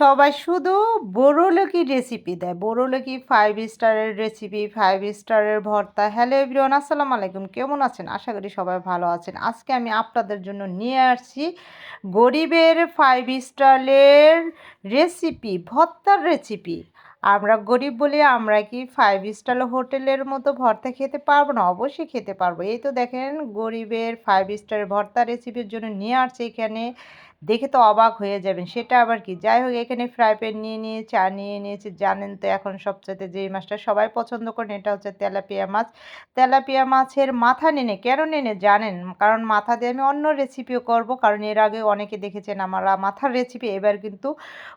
সবাই শুধু বড়লোকি রেসিপি দেয়। বড়লোকি ফাইভ স্টারের রেসিপি ফাইভ স্টারের ভর্তা। হ্যালো এভরিওয়ান আসসালামু আলাইকুম। কেমন আছেন? আশা করি সবাই ভালো আছেন। আজকে আমি আপনাদের জন্য নিয়ে আসছি গরিবের ফাইভ স্টারের রেসিপি ভর্তার রেসিপি আমরা গরিব বলে আমরা কি ফাইভ স্টার হোটেলের মতো ভর্তা খেতে পারব না? অবশ্যই খেতে পারব। এই তো দেখেন গরিবের ফাইভ স্টার ভর্তা রেসিপির জন্য নিয়ে আসছে এখানে। দেখে তো অবাক হয়ে যাবেন। সেটা আবার কি? যাই হোক, এখানে ফ্রাই প্যান নিয়ে নিয়ে চা নিয়ে নিয়েছি, জানেন তো এখন সবচেয়ে যে মাছটা সবাই পছন্দ করেন, এটা হচ্ছে তেলাপিয়া মাছ। তেলাপিয়া মাছের মাথা নেনে, কেন নেনে জানেন? কারণ মাথা দিয়ে আমি অন্য রেসিপিও করব, কারণ এর আগে অনেকে দেখেছেন আমার মাথার রেসিপি এবার কিন্তু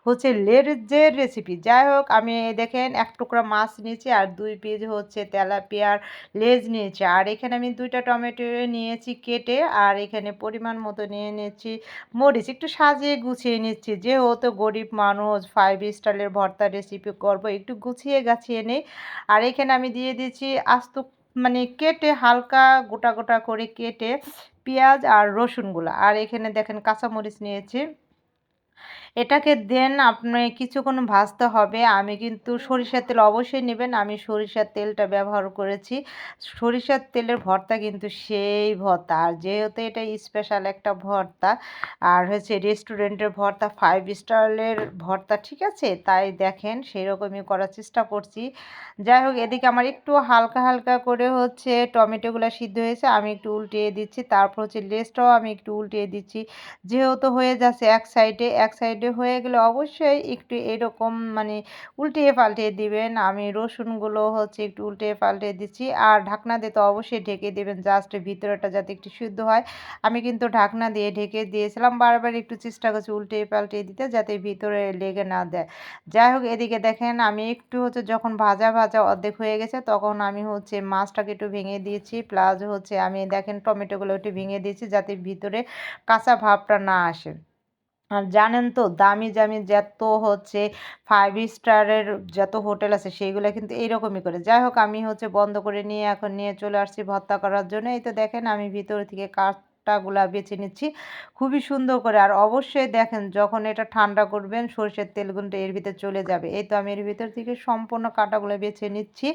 হচ্ছে লেজের রেসিপি যাই হোক, আমি দেখেন এক টুকরা মাছ নিয়েছি, আর দুই পিস হচ্ছে তেলাপিয়ার লেজ নিয়েছি। আর এখানে আমি দুইটা টমেটো নিয়েছি কেটে, আর এখানে পরিমাণ মতো নিয়ে নিয়েছি মরিচ। একটু সাজিয়ে গুছিয়ে নিচ্ছি। যেহেতু গরিব মানুষ ফাইভ স্টারের ভর্তা রেসিপি করব, একটু গুছিয়ে গাছিয়ে নেই। আর এখানে আমি দিয়ে দিচ্ছি আস্ত মানে কেটে হালকা গোটা গোটা করে কেটে পেঁয়াজ আর রসুনগুলো। আর এখানে দেখেন কাঁচামরিচ নিয়েছি। এটাকে দেন আপনি কিছুক্ষণ ভাজতে হবে। আমি কিন্তু সরিষার তেল অবশ্যই নেবেন। আমি সরিষার তেলটা ব্যবহার করেছি। সরিষার তেলের ভর্তা কিন্তু সেই ভর্তা। আর যেহেতু এটা স্পেশাল একটা ভর্তা, আর হচ্ছে রেস্টুরেন্টের ভর্তা ফাইভ স্টারের ভর্তা, ঠিক আছে? তাই দেখেন সেই রকমই করার চেষ্টা করছি। যাই হোক, এদিকে আমার একটু হালকা হালকা করে হচ্ছে টমেটোগুলো সিদ্ধ হয়েছে। আমি একটু উল্টিয়ে দিচ্ছি। তারপর হচ্ছে লেসটাও আমি একটু উল্টিয়ে দিচ্ছি। যেহেতু হয়ে যাচ্ছে এক সাইডে এক সাইডে হয়ে গেলে অবশ্যই একটু এরকম মানে উল্টিয়ে পাল্টিয়ে দিবেন। আমি রসুনগুলো হচ্ছে একটু উল্টিয়ে পাল্টিয়ে দিচ্ছি। আর ঢাকনা দিয়ে তো অবশ্যই ঢেকে দেবেন জাস্ট ভিতরেটা যাতে একটু শুদ্ধ হয়। আমি কিন্তু ঢাকনা দিয়ে ঢেকে দিয়েছিলাম, বারবার একটু চেষ্টা করছি উল্টিয়ে পাল্টিয়ে দিতে যাতে ভিতরে লেগে না দেয়। যাই হোক, এদিকে দেখেন আমি একটু হচ্ছে যখন ভাজা ভাজা অর্ধেক হয়ে গেছে, তখন আমি হচ্ছে মাছটাকে একটু ভেঙে দিয়েছি। প্লাস হচ্ছে আমি দেখেন টমেটোগুলো একটু ভেঙে দিয়েছি যাতে ভিতরে কাঁচা ভাবটা না আসে। আর জানেন তো, দামি দামি যত হচ্ছে ফাইভ স্টারের যত হোটেল আছে সেইগুলো কিন্তু এইরকমই করে। যাই হোক, আমি হচ্ছে বন্ধ করে নিয়ে এখন নিয়ে চলে আসছি ভর্তা করার জন্য। এই তো দেখেন, আমি ভিতর থেকে কাঠটাগুলা বেছে নিচ্ছি। খুবই সুন্দর করে। আর অবশ্যই দেখেন, যখন এটা ঠান্ডা করবেন, সরষের তেলগুলো এর ভিতরে চলে যাবে। এই তো আমি এর ভিতর থেকে সম্পূর্ণ কাটাগুলো বেছে নিচ্ছি।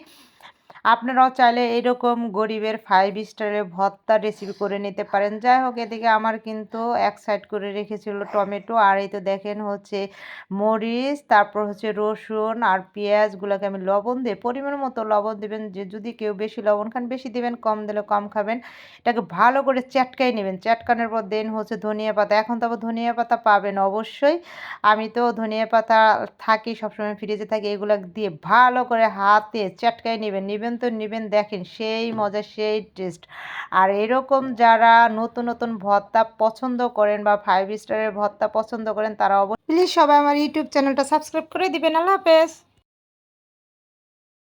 আপনারাও চাইলে এরকম গরিবের ফাইভ স্টারের ভর্তা রেসিপি করে নিতে পারেন। যাই হোক, এদিকে আমার কিন্তু এক সাইড করে রেখেছিল টমেটো, আর এই তো দেখেন হচ্ছে মরিচ, তারপর হচ্ছে রসুন আর পেঁয়াজগুলোকে আমি লবণ দিয়ে পরিমাণ মতো লবণ দেবেন। যে যদি কেউ বেশি লবণ খান, বেশি দেবেন, কম দিলে কম খাবেন। এটাকে ভালো করে চ্যাটকাই নেবেন। চ্যাটকানোর পর দেন হচ্ছে ধনিয়া পাতা। এখন তো আবার ধনিয়া পাতা পাবেন অবশ্যই। আমি তো ধনিয়া পাতা থাকি, সবসময় ফ্রিজে থাকি, এগুলো দিয়ে ভালো করে হাতে চ্যাটকাই নেবেন। নেবেন তো নেবেন। দেখেন, সেই মজা সেই টেস্ট আর এরকম যারা নতুন নতুন ভত্তা পছন্দ করেন বা ফাইভ স্টারের ভত্তা পছন্দ করেন, তারা অবশ্যই প্লিজ সবাই আমার ইউটিউব চ্যানেলটা সাবস্ক্রাইব করে দিবেন। আল্লাহ হাফেজ।